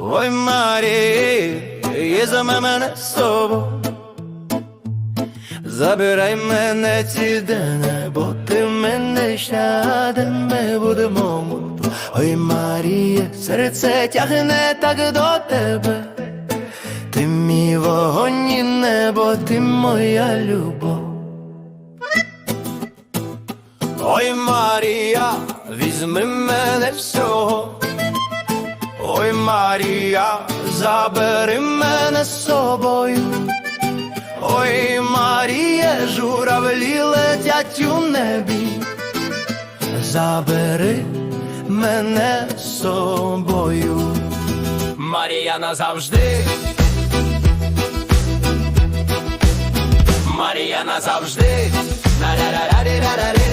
Ой, Марія, візьми мене з собою. Забирай мене ці дни, бо ти мене щаде, ми будемо мудрі. Ой, Марія, серце тягне так до тебе. Ти мій вогонь і небо, ти моя любов. Ой, Марія, візьми мене всього. Ой, Марія, забери мене з собою. Ой, Марія, журавлі летять у небі. Забери мене з собою. Марія назавжди. Марія назавжди. На-ра-ра-ра-ри-ра-ра-ри-ра-ра-ри.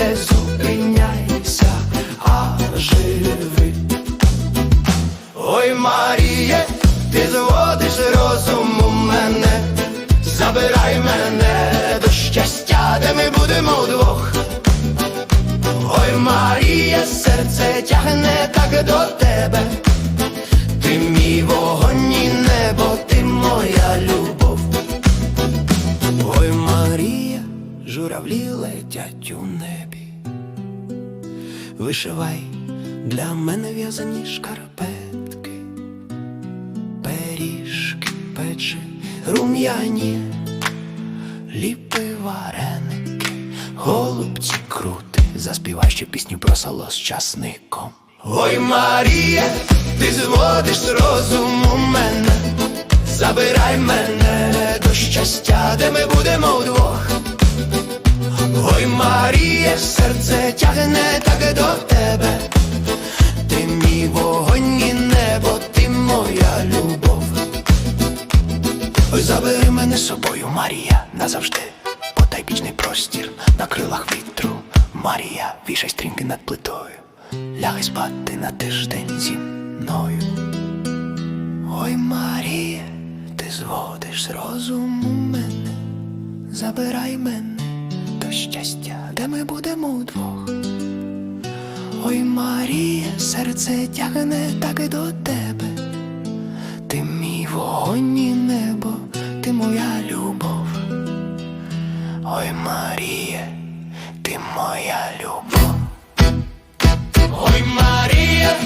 Не зупиняйся, а живи. Ой, Маріє, ти зводиш розум мене, забирай мене до щастя, де ми будемо вдвох. Ой, Марія, серце тягне так до тебе. Журавлі летять у небі. Вишивай для мене в'язані шкарпетки, пиріжки печи, рум'яні, ліпи вареники, голубці крути, заспівай ще пісню про село з часником. Ой, Марія, ти зводиш розум у мене, забирай мене до щастя, де ми будемо вдвох. Ой, Марія, серце тягне так до тебе, ти мій вогонь і небо, ти моя любов. Ой, забери мене з собою, Марія, назавжди. Потай вічний простір на крилах вітру. Марія, вішай стрінки над плитою. Лягай спати на тиждень зі мною. Ой, Марія, ти зводиш з розуму мене, забирай мене щастя, де ми будемо вдвох. Ой, Марія, серце тягне так і до тебе, ти мій вогонь і небо, ти моя любов. Ой, Марія, ти моя любов. Ой, Марія,